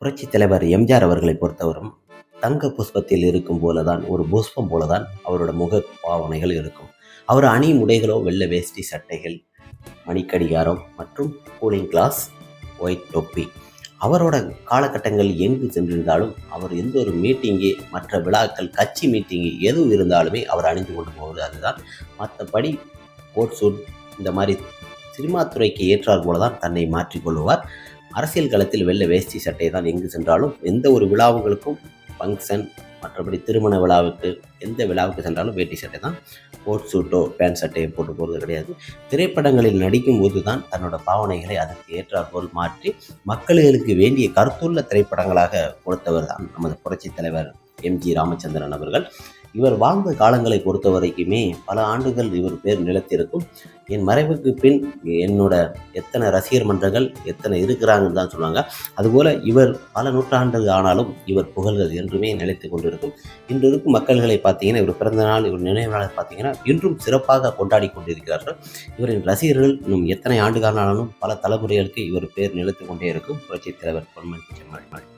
புரட்சித் தலைவர் எம்ஜிஆர் அவர்களை பொறுத்தவரும் தங்க புஷ்பத்தில் இருக்கும் போலதான் ஒரு புஷ்பம் போலதான் அவரோட முக பாவனைகள் இருக்கும். அவர் அணி முடைகளோ வெள்ளை வேஷ்டி சட்டைகள் மணிக்கடிகாரம் மற்றும் கூலிங் கிளாஸ் ஒயிட் தொப்பி அவரோட காலகட்டங்கள் எங்கு சென்றிருந்தாலும் அவர் எந்த ஒரு மீட்டிங்கு மற்ற விழாக்கள் கட்சி மீட்டிங்கு எதுவும் இருந்தாலுமே அவர் அணிந்து கொண்டு போவது அதுதான். மற்றபடி கோட் சூட் இந்த மாதிரி சினிமா துறைக்கு ஏற்றார் போல தான் தன்னை மாற்றிக்கொள்வார் அரசியல் களத்தில் வெள்ள வேஷ்டி சட்டை தான் எங்கு சென்றாலும் எந்த ஒரு விழாவுகளுக்கும் ஃபங்க்ஷன் மற்றபடி திருமண விழாவுக்கு எந்த விழாவுக்கு சென்றாலும் வேட்டி சட்டை தான். கோட் சூட்டோ பேண்ட் சட்டையோ போட்டு போகிறது கிடையாது. திரைப்படங்களில் நடிக்கும் போது தான் தன்னோட பாவனைகளை அதற்கு ஏற்றாற்போல் மாற்றி மக்களுக்கு வேண்டிய கருத்துள்ள திரைப்படங்களாக கொடுத்தவர் தான் நமது புரட்சித் தலைவர் எம் ஜி ராமச்சந்திரன் அவர்கள். இவர் வாழ்ந்த காலங்களை பொறுத்த வரைக்குமே பல ஆண்டுகள் இவர் பேர் நிலத்திருக்கும். என் மறைவுக்கு பின் என்னோட எத்தனை ரசிகர் மன்றங்கள் எத்தனை இருக்கிறாங்கன்னு தான் சொல்லுவாங்க. அதுபோல் இவர் பல நூற்றாண்டுகள் ஆனாலும் இவர் புகழ்கள் என்றுமே நிலைத்து கொண்டிருக்கும். இன்று இருக்கும் மக்கள்களை பார்த்தீங்கன்னா இவர் பிறந்த நாள் இவர் நினைவு நாள் பார்த்தீங்கன்னா இன்றும் சிறப்பாக கொண்டாடி கொண்டிருக்கிறார்கள். இவரின் ரசிகர்கள் இன்னும் எத்தனை ஆண்டு பல தலைமுறைகளுக்கு இவர் பேர் நிலைத்து கொண்டே இருக்கும். புரட்சித் தலைவர் பொன்மன் செம்மாள்